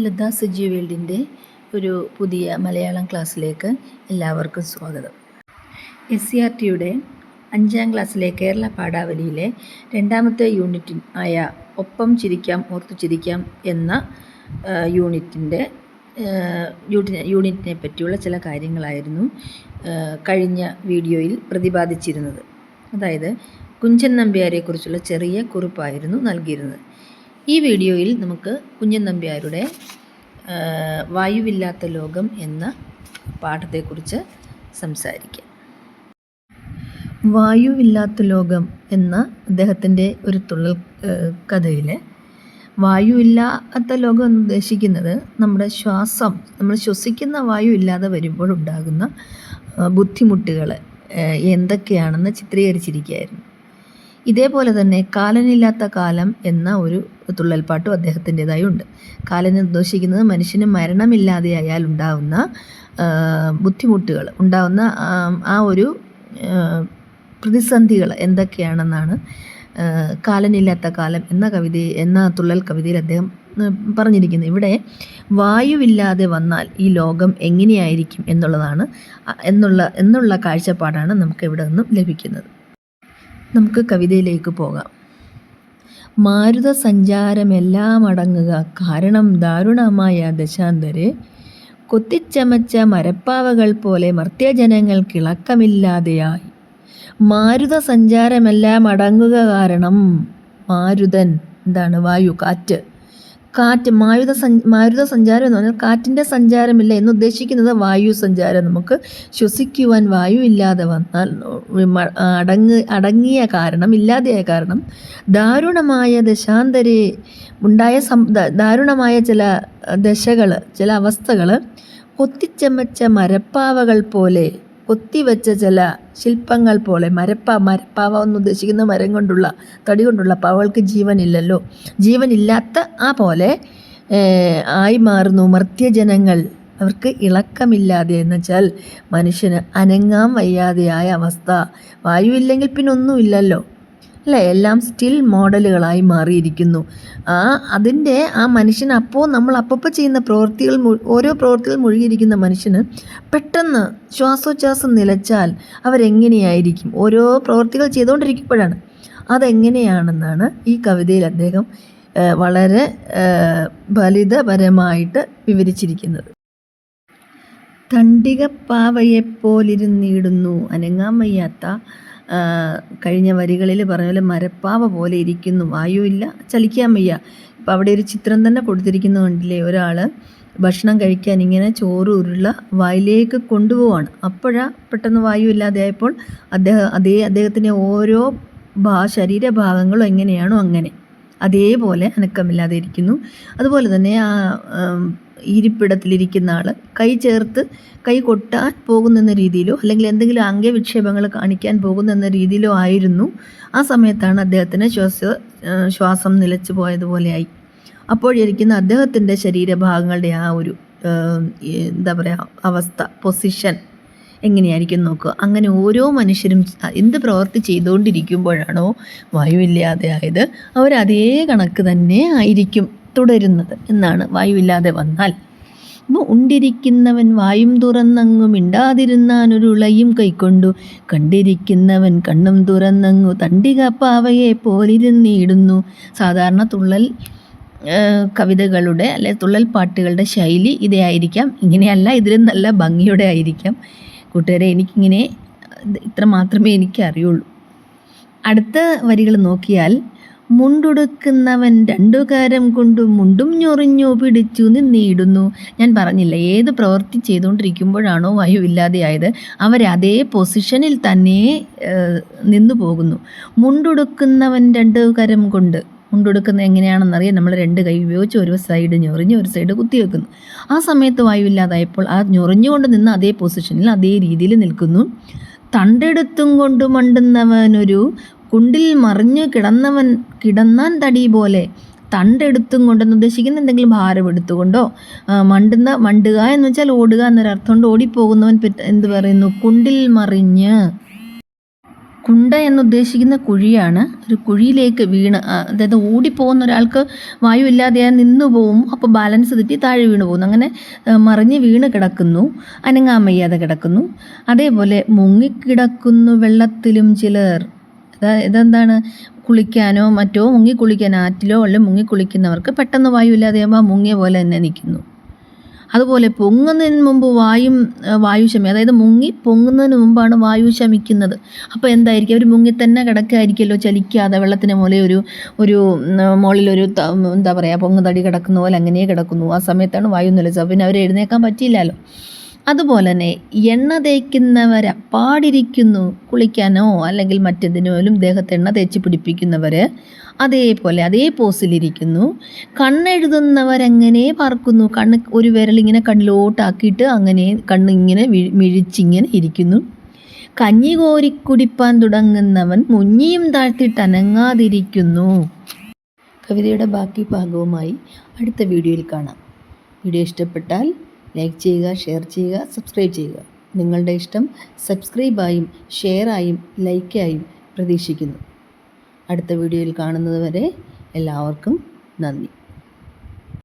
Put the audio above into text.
ലത സജി വേൾഡിന്റെ ഒരു പുതിയ മലയാളം ക്ലാസ്സിലേക്ക് എല്ലാവർക്കും സ്വാഗതം. എസ് സി ആർ ടിയുടെ അഞ്ചാം ക്ലാസ്സിലെ കേരള പാഠാവലിയിലെ രണ്ടാമത്തെ യൂണിറ്റ് ആയ ഒപ്പം ചിരിക്കാം ഓർത്തു ചിരിക്കാം എന്ന യൂണിറ്റിന്റെ യൂണിറ്റിനെ പറ്റിയുള്ള ചില കാര്യങ്ങളായിരുന്നു കഴിഞ്ഞ വീഡിയോയിൽ പ്രതിപാദിച്ചിരുന്നത്. അതായത് കുഞ്ചൻ നമ്പ്യാരെക്കുറിച്ചുള്ള ചെറിയ കുറിപ്പായിരുന്നു നൽകിയിരുന്നത്. ഈ വീഡിയോയിൽ നമുക്ക് കുഞ്ഞൻ നമ്പ്യാരുടെ വായുവില്ലാത്ത ലോകം എന്ന പാഠത്തെക്കുറിച്ച് സംസാരിക്കാം. വായുവില്ലാത്ത ലോകം എന്ന അദ്ദേഹത്തിന്റെ ഒരു തുള്ളൽ കഥയിൽ വായുവില്ലാത്ത ലോകം എന്ന് ഉദ്ദേശിക്കുന്നത് നമ്മുടെ ശ്വാസം നമ്മൾ ശ്വസിക്കുന്ന വായു ഇല്ലാതെ വരുമ്പോഴുണ്ടാകുന്ന ബുദ്ധിമുട്ടുകൾ എന്തൊക്കെയാണെന്ന് ചിത്രീകരിച്ചിരിക്കുകയായിരുന്നു. ഇതേപോലെ തന്നെ കാലനില്ലാത്ത കാലം എന്ന ഒരു തുള്ളൽപ്പാട്ടും അദ്ദേഹത്തിന്റെതായി ഉണ്ട്. കാലൻ ഉദ്ദേശിക്കുന്നത് മനുഷ്യന് മരണമില്ലാതെയായാൽ ഉണ്ടാവുന്ന ബുദ്ധിമുട്ടുകൾ ഉണ്ടാവുന്ന ആ, ഒരു പ്രതിസന്ധികൾ എന്തൊക്കെയാണെന്നാണ് കാലനില്ലാത്ത കാലം എന്ന കവിത എന്ന തുള്ളൽ കവിതയിൽ അദ്ദേഹം പറഞ്ഞിരിക്കുന്നത്. ഇവിടെ വായുവില്ലാതെ വന്നാൽ ഈ ലോകം എങ്ങനെയായിരിക്കും എന്നുള്ളതാണ് എന്നുള്ള എന്നുള്ള കാഴ്ചപ്പാടാണ് നമുക്ക് ഇവിടെ നിന്നും ലഭിക്കുന്നത്. നമുക്ക് കവിതയിലേക്ക് പോകാം. മാരുത സഞ്ചാരമെല്ലാം അടങ്ങുക. കാരണം ദാരുണമായ ദശാന്തര് കൊത്തിച്ചമച്ച മരപ്പാവകൾ പോലെ മർത്യജനങ്ങൾ കിളക്കമില്ലാതെയായി. മാരുത സഞ്ചാരമെല്ലാം അടങ്ങുക കാരണം മാരുതൻ എന്താണ്? വായു കാറ്റ്. കാറ്റ് സഞ്ച മാരുത സഞ്ചാരം എന്ന് പറഞ്ഞാൽ കാറ്റിന്റെ സഞ്ചാരമില്ല എന്ന് ഉദ്ദേശിക്കുന്നത് വായു സഞ്ചാരം. നമുക്ക് ശ്വസിക്കുവാൻ വായു ഇല്ലാതെ വന്നാൽ അടങ്ങ് അടങ്ങിയ കാരണം ഇല്ലാതെയായ കാരണം ദാരുണമായ ദശാന്തരെ ഉണ്ടായ ദാരുണമായ ചില ദശകൾ ചില അവസ്ഥകൾ കൊത്തിച്ചമച്ച മരപ്പാവകൾ പോലെ കൊത്തിവെച്ച ചില ശില്പങ്ങൾ പോലെ മരപ്പ മരപ്പാവ എന്ന് ഉദ്ദേശിക്കുന്ന മരം കൊണ്ടുള്ള തടി കൊണ്ടുള്ള പാവകൾക്ക് ജീവനില്ലല്ലോ. ജീവനില്ലാത്ത ആ പോലെ ആയി മാറുന്നു. മർത്യജനങ്ങൾ അവർക്ക് ഇളക്കമില്ലാതെ എന്ന് വെച്ചാൽ മനുഷ്യന് അനങ്ങാൻ വയ്യാതെയായ അവസ്ഥ. വായുവില്ലെങ്കിൽ പിന്നെ ഒന്നുമില്ലല്ലോ. അല്ലേ? എല്ലാം സ്റ്റിൽ മോഡലുകളായി മാറിയിരിക്കുന്നു. ആ അതിന്റെ ആ മനുഷ്യൻ അപ്പോൾ നമ്മൾ അപ്പപ്പോൾ ചെയ്യുന്ന പ്രവൃത്തികൾ ഓരോ പ്രവൃത്തികൾ മുഴുകിയിരിക്കുന്ന മനുഷ്യന് പെട്ടെന്ന് ശ്വാസോച്ഛ്വാസം നിലച്ചാൽ അവരെങ്ങനെയായിരിക്കും? ഓരോ പ്രവൃത്തികൾ ചെയ്തുകൊണ്ടിരിക്കുമ്പോഴാണ്. അതെങ്ങനെയാണെന്നാണ് ഈ കവിതയിൽ അദ്ദേഹം വളരെ ഫലിതപരമായിട്ട് വിവരിച്ചിരിക്കുന്നത്. തണ്ടികപ്പാവയെപ്പോലിരുന്നിടുന്നു അനങ്ങാൻ വയ്യാത്ത കഴിഞ്ഞ വരികളിൽ പറഞ്ഞ പോലെ മരപ്പാവ പോലെ ഇരിക്കുന്നു. വായുവില്ല ചലിക്കാൻ വയ്യ. ഇപ്പം അവിടെ ഒരു ചിത്രം തന്നെ കൊടുത്തിരിക്കുന്നു കണ്ടില്ലേ? ഒരാൾ ഭക്ഷണം കഴിക്കാൻ ഇങ്ങനെ ചോറ് ഉരുള വായിലേക്ക് കൊണ്ടുപോവാണ്. അപ്പോഴാ പെട്ടെന്ന് വായു ഇല്ലാതെയായപ്പോൾ അദ്ദേഹം അതേ അദ്ദേഹത്തിന്റെ ഓരോ ഭാ ശരീരഭാഗങ്ങളും എങ്ങനെയാണോ അങ്ങനെ. അതേപോലെ അനക്കമില്ലാതെ ഇരിക്കുന്നു. അതുപോലെ തന്നെ ആ ഇരിപ്പിടത്തിലിരിക്കുന്ന ആൾ കൈ ചേർത്ത് കൈ കൊട്ടാൻ പോകുന്നെന്ന രീതിയിലോ അല്ലെങ്കിൽ എന്തെങ്കിലും അംഗവിക്ഷേപങ്ങൾ കാണിക്കാൻ പോകുന്നെന്ന രീതിയിലോ ആയിരുന്നു. ആ സമയത്താണ് അദ്ദേഹത്തിന് ശ്വാസ ശ്വാസം നിലച്ചു പോയതുപോലെയായി. അപ്പോഴിരിക്കുന്ന അദ്ദേഹത്തിന്റെ ശരീരഭാഗങ്ങളുടെ ആ ഒരു എന്താ പറയുക അവസ്ഥ പൊസിഷൻ എങ്ങനെയായിരിക്കും നോക്കുക. അങ്ങനെ ഓരോ മനുഷ്യരും എന്ത് പ്രവൃത്തി ചെയ്തുകൊണ്ടിരിക്കുമ്പോഴാണോ വായുവില്ലാതെ ആയത് അവർ അതേ കണക്ക് തന്നെ ആയിരിക്കും. തുടരുന്നത് എന്നാണ് വായുവില്ലാതെ വന്നാൽ. ഉണ്ടിരിക്കുന്നവൻ വായും തുറന്നങ്ങു മിണ്ടാതിരുന്നാനൊരു ഉളയും കൈക്കൊണ്ടു. കണ്ടിരിക്കുന്നവൻ കണ്ണും തുറന്നങ്ങു തണ്ടികപ്പാവയെ പോലിരുന്നിടുന്നു. സാധാരണ തുള്ളൽ കവിതകളുടെ അല്ലെ തുള്ളൽ പാട്ടുകളുടെ ശൈലി ഇതേ ആയിരിക്കാം. ഇങ്ങനെയല്ല ഇതിലും നല്ല ഭംഗിയുടെ ആയിരിക്കാം. കൂട്ടുകാരെ എനിക്കിങ്ങനെ ഇത് ഇത്ര മാത്രമേ എനിക്ക് അറിയുള്ളൂ അടുത്ത വരികൾ നോക്കിയാൽ മുണ്ടുടുക്കുന്നവൻ രണ്ടു കാരം കൊണ്ട് മുണ്ടും ഞൊറിഞ്ഞു പിടിച്ചു നിന്നിടുന്നു. ഞാൻ പറഞ്ഞില്ല ഏത് പ്രവൃത്തി ചെയ്തുകൊണ്ടിരിക്കുമ്പോഴാണോ വായു ഇല്ലാതെയായത് അവരതേ പൊസിഷനിൽ തന്നെ നിന്നു പോകുന്നു മുണ്ടുടുക്കുന്നവൻ രണ്ടു കരം കൊണ്ട് മുണ്ടുടുക്കുന്നത് എങ്ങനെയാണെന്നറിയാൻ നമ്മൾ രണ്ട് കൈ ഉപയോഗിച്ച് ഒരു സൈഡ് ഞൊറിഞ്ഞ് ഒരു സൈഡ് കുത്തി വെക്കുന്നു. ആ സമയത്ത് വായു ഇല്ലാതായപ്പോൾ ആ ഞൊറിഞ്ഞുകൊണ്ട് നിന്ന് അതേ പൊസിഷനിൽ അതേ രീതിയിൽ നിൽക്കുന്നു. തണ്ടെടുത്തും കൊണ്ട് മണ്ടുന്നവനൊരു കുണ്ടിൽ മറിഞ്ഞു കിടന്നവൻ കിടന്നാൻ തടി പോലെ തണ്ടെടുത്തും കൊണ്ടെന്ന് ഉദ്ദേശിക്കുന്ന എന്തെങ്കിലും ഭാരം എടുത്തുകൊണ്ടോ? മണ്ടുന്ന മണ്ടുക എന്ന് വെച്ചാൽ ഓടുക എന്നൊരർത്ഥം കൊണ്ട് ഓടിപ്പോകുന്നവൻ എന്ത് പറയുന്നു? കുണ്ടിൽ മറിഞ്ഞ്. കുണ്ട എന്നുദ്ദേശിക്കുന്ന കുഴിയാണ്. ഒരു കുഴിയിലേക്ക് വീണ് അതായത് ഓടിപ്പോകുന്ന ഒരാൾക്ക് വായു ഇല്ലാതെ നിന്നു പോവും. അപ്പോൾ ബാലൻസ് തെറ്റി താഴെ വീണ് പോകുന്നു. അങ്ങനെ മറിഞ്ഞ് വീണ് കിടക്കുന്നു. അനങ്ങാൻ വയ്യാതെ കിടക്കുന്നു. അതേപോലെ മുങ്ങിക്കിടക്കുന്നു വെള്ളത്തിലും ചിലർ. ഇതെന്താണ്? കുളിക്കാനോ മറ്റോ മുങ്ങി കുളിക്കാൻ ആറ്റിലോ അല്ലെങ്കിൽ മുങ്ങി കുളിക്കുന്നവർക്ക് പെട്ടെന്ന് വായു ഇല്ലാതെയാകുമ്പോൾ മുങ്ങിയ പോലെ തന്നെ നിൽക്കുന്നു. അതുപോലെ പൊങ്ങുന്നതിന് മുമ്പ് വായും വായു ശമി അതായത് മുങ്ങി പൊങ്ങുന്നതിന് മുമ്പാണ് വായു ശമിക്കുന്നത്. അപ്പോൾ എന്തായിരിക്കും? അവർ മുങ്ങി തന്നെ കിടക്കായിരിക്കുമല്ലോ ചലിക്കാതെ വെള്ളത്തിന് മുകളിൽ ഒരു ഒരു മുകളിലൊരു എന്താ പറയുക പൊങ്ങുതടി കിടക്കുന്ന പോലെ അങ്ങനെ കിടക്കുന്നു. ആ സമയത്താണ് വായു നിലച്ചത്. പിന്നെ അവർ എഴുന്നേക്കാൻ പറ്റിയില്ലല്ലോ. അതുപോലെ തന്നെ എണ്ണ തേക്കുന്നവർ പാടിരിക്കുന്നു കുളിക്കാനോ അല്ലെങ്കിൽ മറ്റെന്തിനോലും ദേഹത്ത് എണ്ണ തേച്ച് പിടിപ്പിക്കുന്നവർ അതേപോലെ അതേ പോസിലിരിക്കുന്നു കണ്ണെഴുതുന്നവരങ്ങനെ പാർക്കുന്നു? കണ്ണ് ഒരു വിരലിങ്ങനെ കണ്ണിലോട്ടാക്കിയിട്ട് അങ്ങനെ കണ്ണിങ്ങനെ മിഴിച്ചിങ്ങനെ ഇരിക്കുന്നു. കഞ്ഞി കോരി കുടിപ്പാൻ തുടങ്ങുന്നവൻ മുഞ്ഞിയും താഴ്ത്തിയിട്ട് അനങ്ങാതിരിക്കുന്നു. കവിതയുടെ ബാക്കി ഭാഗവുമായി അടുത്ത വീഡിയോയിൽ കാണാം. വീഡിയോ ഇഷ്ടപ്പെട്ടാൽ ലൈക്ക് ചെയ്യുക ഷെയർ ചെയ്യുക സബ്സ്ക്രൈബ് ചെയ്യുക. നിങ്ങളുടെ ഇഷ്ടം സബ്സ്ക്രൈബായും ഷെയറായും ലൈക്കായും പ്രതീക്ഷിക്കുന്നു. അടുത്ത വീഡിയോയിൽ കാണുന്നതുവരെ എല്ലാവർക്കും നന്ദി.